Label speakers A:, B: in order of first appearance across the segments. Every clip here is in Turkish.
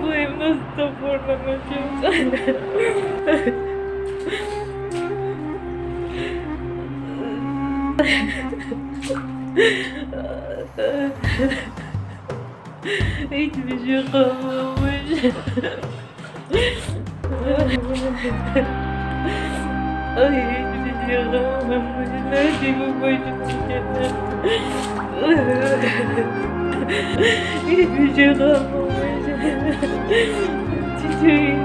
A: Будем с тобой научиться. Hiçbir şey kalmamış. Ay hiçbir şey kalmamış. Nerede bu başım Hiçbir şey kalmamış. Çiçeğim.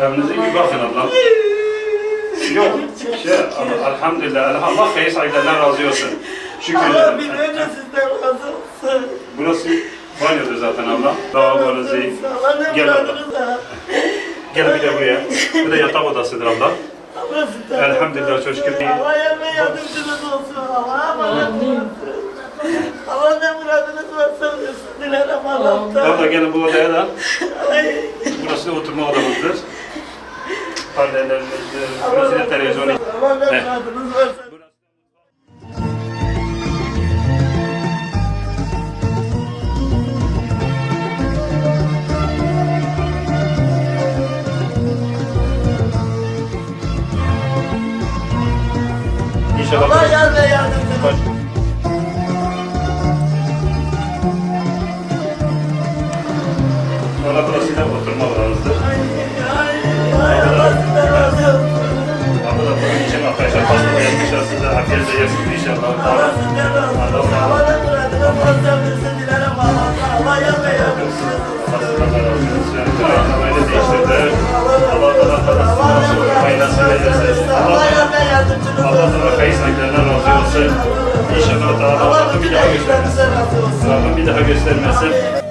B: Evinize iyi bakın ablam. Yok. Şey, el- elhamdülillah. Allah hayır saygılarından razı olsun. Şükür
C: Allah
B: ederim.
C: önce sizden razı olsun.
B: Burası banyodur zaten ablam. Lavabonuzu Gel
C: da.
B: Gel bir de buraya. Bu da yatak odasıdır
C: sizden
B: Elhamdülillah, çok şükür.
C: Allah yer ve yardımcınız olsun. Allah'a emanet olun. Allah ne muradınız varsa dilerim Allah'tan.
B: Abla gelin bu odaya da. Burası oturma odamızdır. Perdelerimizdir. Burası da televizyonu. Evet. İnşallah.
C: Allah ve yardımcınız
B: verirse.
C: Allah
B: Allah
C: yardım yardımcınız
B: Allah
C: olsun.
B: da hayır saygılarına razı olsun. İnşallah daha da bir daha göstermesin. Allah'ın bir daha göstermesin.